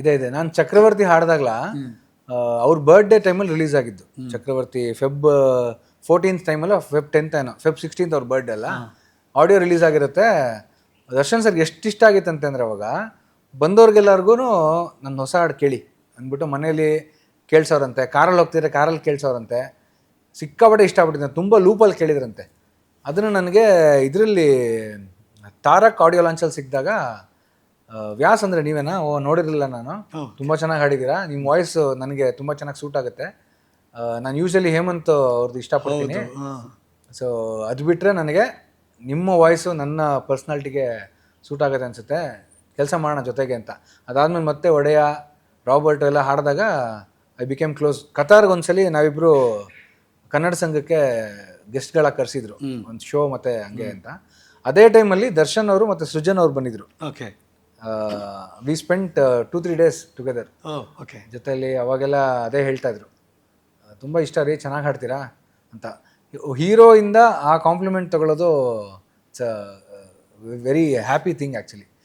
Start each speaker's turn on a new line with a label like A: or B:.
A: ಇದೆ ಇದೆ. ನಾನು ಚಕ್ರವರ್ತಿ ಹಾಡಿದಾಗ್ಲ ಅವ್ರ ಬರ್ಡೇ ಟೈಮಲ್ಲಿ ರಿಲೀಸ್ ಆಗಿದ್ದು. ಚಕ್ರವರ್ತಿ ಫೆಬ್ ಫೋರ್ಟೀನ್ತ್ ಟೈಮಲ್ಲ ಫೆಬ್ ಟೆಂತ್ ಏನೋ ಫೆಬ್ ಸಿಕ್ಸ್ಟೀನ್ತ್ ಅವ್ರ ಬರ್ಡೇ ಅಲ್ಲ. ಆಡಿಯೋ ರಿಲೀಸ್ ಆಗಿರುತ್ತೆ. ದರ್ಶನ್ ಸರ್ಗೆ ಎಷ್ಟು ಇಷ್ಟ ಆಗಿತ್ತು ಅಂತಂದ್ರೆ ಅವಾಗ ಬಂದವ್ರಿಗೆಲ್ಲರಿಗೂ ನನ್ನ ಹೊಸ ಹಾಡು ಕೇಳಿ ಅಂದ್ಬಿಟ್ಟು ಮನೇಲಿ ಕೇಳ್ಸೋರಂತೆ ಕಾರಲ್ಲಿ ಹೋಗ್ತಿದ್ರೆ ಕಾರಲ್ಲಿ ಕೇಳ್ಸೋರಂತೆ. ಸಿಕ್ಕಾಪಟ್ಟೆ ಇಷ್ಟ ಆಗ್ಬಿಟ್ಟಿದೆ ತುಂಬ ಲೂಪಲ್ಲಿ ಕೇಳಿದ್ರಂತೆ. ಅದನ್ನು ನನಗೆ ಇದರಲ್ಲಿ ತಾರಕ್ ಆಡಿಯೋ ಲಾಂಚಲ್ಲಿ ಸಿಕ್ಕಿದಾಗ ವ್ಯಾಸ್ ಅಂದರೆ ನೀವೇನಾ? ಓ ನೋಡಿರಲಿಲ್ಲ ನಾನು. ತುಂಬ ಚೆನ್ನಾಗಿ ಹಾಡಿದ್ದೀರಾ ನಿಮ್ಮ ವಾಯ್ಸ್ ನನಗೆ ತುಂಬ ಚೆನ್ನಾಗಿ ಸೂಟ್ ಆಗುತ್ತೆ. ನಾನು ಯೂಶಲಿ ಹೇಮಂತ್ ಅವ್ರದ್ದು ಇಷ್ಟಪಡ್ತೀನಿ. ಸೊ ಅದು ಬಿಟ್ಟರೆ ನನಗೆ ನಿಮ್ಮ ವಾಯ್ಸು ನನ್ನ ಪರ್ಸ್ನಾಲ್ಟಿಗೆ ಸೂಟ್ ಆಗುತ್ತೆ ಅನಿಸುತ್ತೆ. ಕೆಲಸ ಮಾಡೋಣ ಜೊತೆಗೆ ಅಂತ. ಅದಾದ್ಮೇಲೆ ಮತ್ತೆ ಒಡೆಯ ರಾಬರ್ಟ್ ಎಲ್ಲ ಹಾಡಿದಾಗ ಐ ಬಿಕೇಮ್ ಕ್ಲೋಸ್ ಕತಾರ್ಗೆ ಒಂದ್ಸಲಿ ನಾವಿಬ್ಬರು ಕನ್ನಡ ಸಂಘಕ್ಕೆ ಗೆಸ್ಟ್ಗಳಾಗಿ ಕರೆಸಿದ್ರು. ಒಂದು ಶೋ ಮತ್ತೆ ಹಂಗೆ ಅಂತ. ಅದೇ ಟೈಮಲ್ಲಿ ದರ್ಶನ್ ಅವರು ಮತ್ತು ಸೃಜನ್ ಅವರು ಬಂದಿದ್ರು.
B: Okay
A: we spent two three days together
B: okay
A: ಜೊತೆಯಲ್ಲಿ ಅವಾಗೆಲ್ಲ ಅದೇ ಹೇಳ್ತಾ ಇದ್ರು. ತುಂಬ ಇಷ್ಟ ರೀ ಚೆನ್ನಾಗಿ ಹಾಡ್ತೀರಾ ಅಂತ. ಹೀರೋಯಿಂದ ಆ ಕಾಂಪ್ಲಿಮೆಂಟ್ ತಗೊಳ್ಳೋದು it's very happy thing actually